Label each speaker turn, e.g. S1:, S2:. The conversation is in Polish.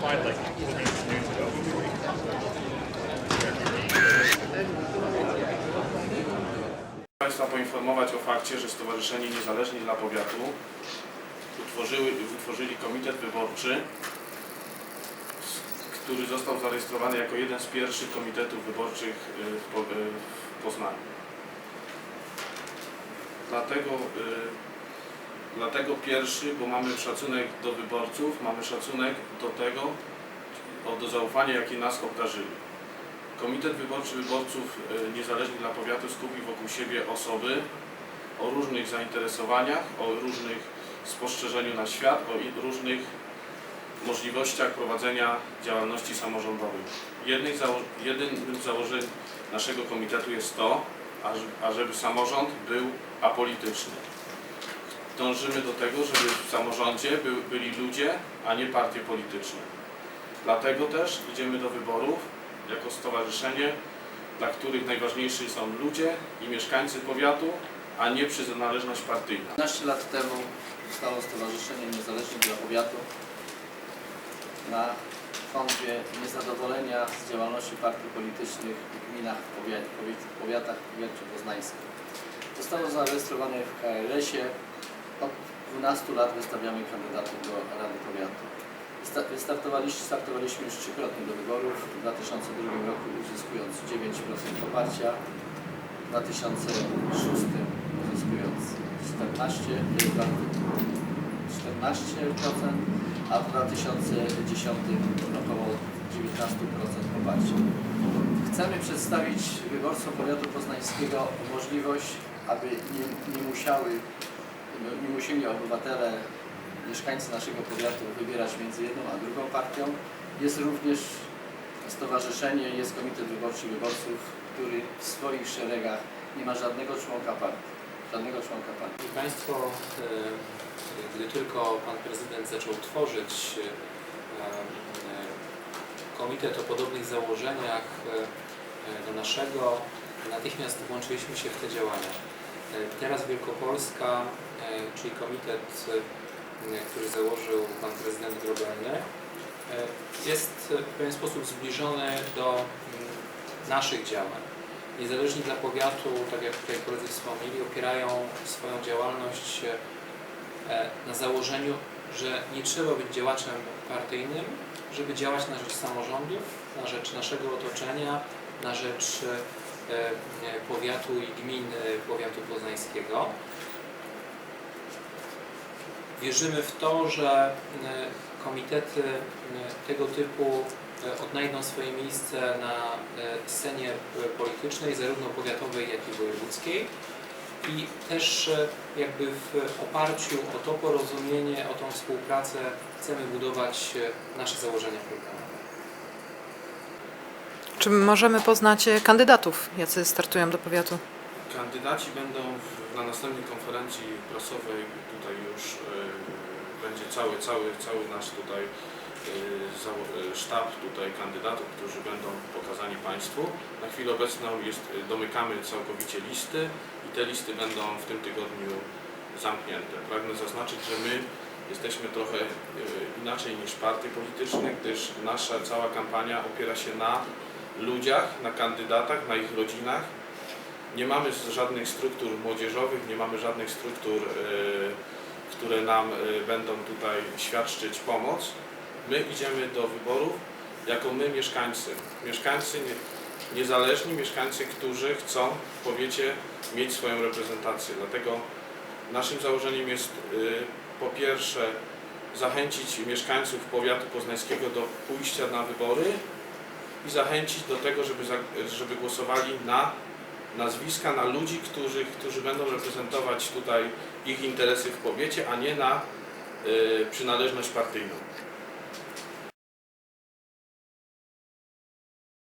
S1: applied like 20 years ago.
S2: Państwa poinformować o fakcie, że Stowarzyszenie Niezależni dla Powiatu utworzyły, utworzyli komitet wyborczy, który został zarejestrowany jako jeden z pierwszych komitetów wyborczych y, y, w Poznaniu. Dlatego, y, dlatego pierwszy, bo mamy szacunek do wyborców, mamy szacunek do tego, do zaufania, jakie nas obdarzyli. Komitet Wyborczy Wyborców e, Niezależnych dla Powiatu skupił wokół siebie osoby o różnych zainteresowaniach, o różnych spostrzeżeniu na świat, o różnych możliwościach prowadzenia działalności samorządowej. Jednym, zało- jednym z założeń naszego komitetu jest to, aż- ażeby samorząd był apolityczny. Dążymy do tego, żeby w samorządzie był, byli ludzie, a nie partie polityczne. Dlatego też idziemy do wyborów jako stowarzyszenie, dla których najważniejsi są ludzie i mieszkańcy powiatu, a nie przynależność partyjna.
S3: 15 lat temu powstało Stowarzyszenie Niezależnie dla Powiatu na konwie niezadowolenia z działalności partii politycznych w gminach, powiat, powiatach powiatów-poznańskich. Zostało zarejestrowane w KRS-ie. Od 12 lat wystawiamy kandydatów do Rady Powiatu. Wystartowaliśmy, startowaliśmy już trzykrotnie do wyborów. W 2002 roku uzyskując 9% poparcia, w 2006 uzyskując 14, y, 14%, a w 2010 około 19% poparcia. Chcemy przedstawić wyborcom powiatu poznańskiego możliwość, aby nie, nie musiały, nie musieli obywatele, mieszkańcy naszego powiatu wybierać między jedną a drugą partią. Jest również stowarzyszenie, jest komitet wyborczy wyborców, który w swoich szeregach nie ma żadnego członka partii. Żadnego członka partii.
S4: Państwo, e, gdy tylko Pan Prezydent zaczął tworzyć e, e, komitet o podobnych założeniach do naszego, natychmiast włączyliśmy się w te działania. E, Teraz Wielkopolska, e, czyli komitet, e, który założył Pan Prezydent Grobelny, jest w pewien sposób zbliżony do mm, naszych działań. Niezależni dla powiatu, tak jak tutaj koledzy wspomnieli, opierają swoją działalność na założeniu, że nie trzeba być działaczem partyjnym, żeby działać na rzecz samorządów, na rzecz naszego otoczenia, na rzecz powiatu i gmin e, powiatu poznańskiego. Wierzymy w to, że e, komitety e, tego typu e, odnajdą swoje miejsce na e, scenie e, politycznej, zarówno powiatowej, jak i wojewódzkiej. I też e, jakby w oparciu o to porozumienie, o tą współpracę chcemy budować e, nasze założenia programowe.
S5: Czy możemy poznać e, kandydatów, jacy startują do powiatu?
S2: Kandydaci będą na następnej konferencji prasowej, tutaj już e, będzie cały, cały, cały nasz tutaj e, sztab tutaj kandydatów, którzy będą pokazani Państwu. Na chwilę obecną jest, domykamy całkowicie listy i te listy będą w tym tygodniu zamknięte. Pragnę zaznaczyć, że my jesteśmy trochę inaczej niż partie polityczne, gdyż nasza cała kampania opiera się na ludziach, na kandydatach, na ich rodzinach, nie mamy żadnych struktur młodzieżowych, nie mamy żadnych struktur, e, które nam e, będą tutaj świadczyć pomoc. My idziemy do wyborów jako my mieszkańcy. Mieszkańcy nie, niezależni, mieszkańcy, którzy chcą w powiecie mieć swoją reprezentację. Dlatego naszym założeniem jest e, po pierwsze zachęcić mieszkańców powiatu poznańskiego do pójścia na wybory i zachęcić do tego, żeby, żeby głosowali na nazwiska na ludzi, którzy, którzy będą reprezentować tutaj ich interesy w powiecie, a nie na y, przynależność partyjną.